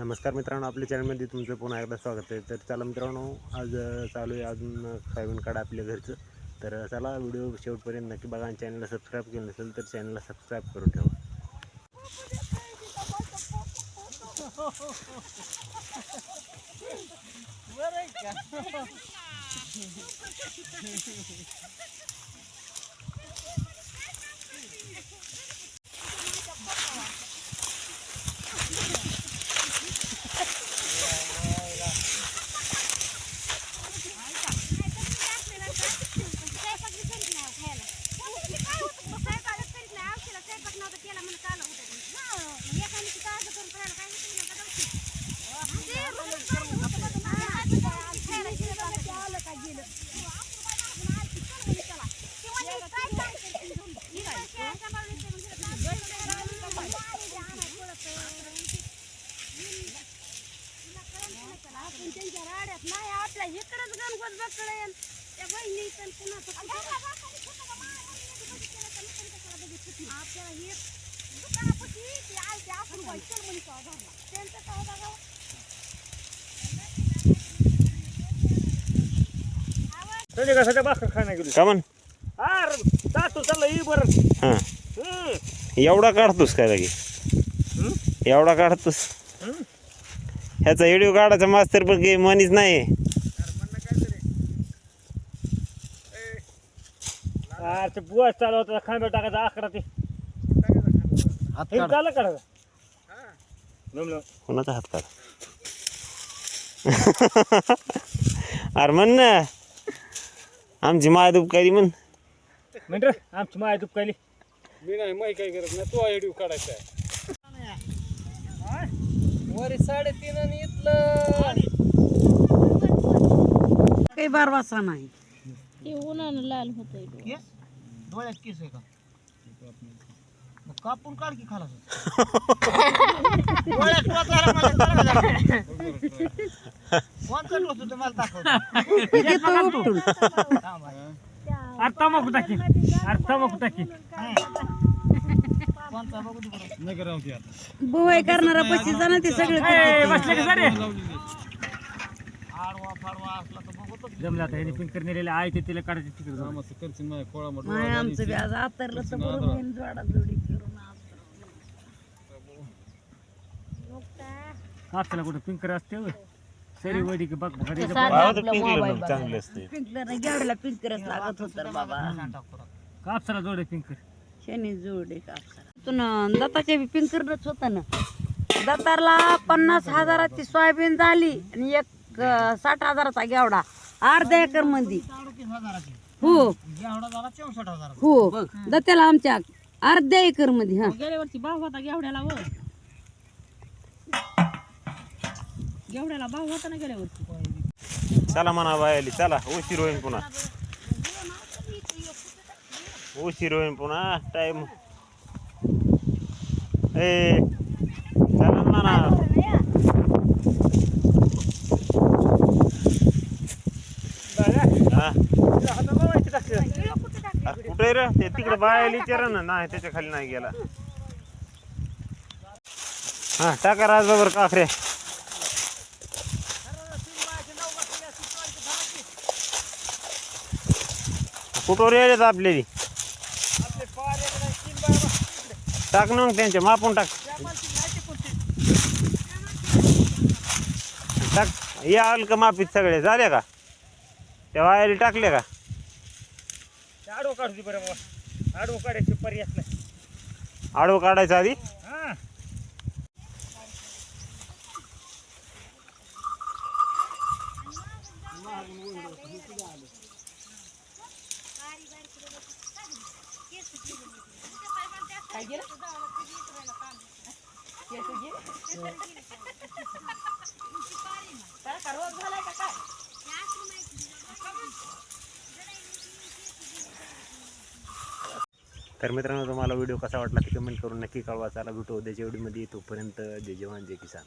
नमस्कार मित्रांनो आपल्या चॅनलमध्ये तुमचं पुन्हा एकदा स्वागत आहे. तर चला मित्रांनो आज चालू आहे अजून सोयाबीन काढा आपल्या घरचं. तर चला व्हिडिओ शेवटपर्यंत नक्की बघा आणि चॅनलला सबस्क्राईब केलं नसेल तर चॅनलला सबस्क्राईब करून ठेवा. त्यांच्या राड्यात नाही आपल्या इकडंच गणपत बकळेल त्या बहिणी पण पुन्हा आपल्याला हे दुकानापाशी ते आलते आपण चल म्हणे का घरला त्यांचं काय बघा तुझे कशाच्या बाकर खाण्या गेली? का म्हण? अर तातू चालला बरं. हां. हम्म. एवढा काढतोस काय लगे? हम्म? एवढा काढतोस. ह्याचा व्हिडिओ काढायचा मास्तर पण काही मनीच नाही. अरे ते बुवा चालू होता खांब्या टाकायचा आकडा ते. हे चाललं काढा जमलं कोणाचा हात काढ? अरे म्हण ना. आमची माय दुपकारी म्हण. म्हणजे आमची माय दुपकाली मी नाही माही काही करत नाही. तो आयडिओ काढायचा आहे. वरी साडेतीन आणि इथलं काही बारवासा नाही. ते उन्हानं लाल होतंय डोळ्यात केस आहे का? मग कापून काढ की खाला डोळ्यात टोचायला मला कळलं का? कोणचा टोचतो ते मला दाखव. थांब. तमाखू टाकी कोणचा बघू दे बरं. नाही करावं की आता बुवाई करणारा पशी जाणं ते सगळे जमलं आता ह्याने पिंकर नेलेले आहे ते तिला काढायचे तिकडे जाऊन. नाही आमचं बी आज आतरलं तर बरोबर होईन जोडा जोडी करून. कापसाला कुठं पिंकर असते होय. सरी वडी की बघ बघा त्याच्या चांगले असते पिंकलं नाही गेवड्याला पिंकरच लागत होत बाबा कापसाला जोडे पिंकर शनी जोडे कापसाला तिथून दत्ताच्या बी पिंकरच होत ना. दत्तारला पन्नास हजाराची सोयाबीन झाली आणि एक साठ हजाराचा गेवडा. अर्ध्या एकरमध्ये हो. हो. दत्याला आमच्या अर्ध्या एकरमध्ये हा. गेल्या वर्षी भाव होता गेवड्याला वर गेवड्याला भाव होता ना गेल्या वर्षी चला म्हणा बायली चला. उशीर होईन पुन्हा. उशीर होईन पुन्हा. टाइम ए चला म्हणा हा. हातात लावायचे टाकले. कुठे रे? ते तिकडे बायला विचारा ना. नाही त्याच्याखाली नाही गेला. हा टाका राजबाबर काखरे कुठवर यायच्यात आपल्याली टाक ना मग त्यांच्या मापून टाक. टाक. या आल का मापीत सगळे झाले का? त्या वायाला टाकले का? आडवं काढू दे बरं बाबा. आडवं काढायचे पर्याय नाही. आडवं काढायचं आधी? हा. तर मित्रांनो तुम्हाला व्हिडिओ कसा वाटला ते कमेंट करून नक्की कळवा. चला भेटू उद्याच्या व्हिडिओमध्ये तोपर्यंत जय जवान जय किसान.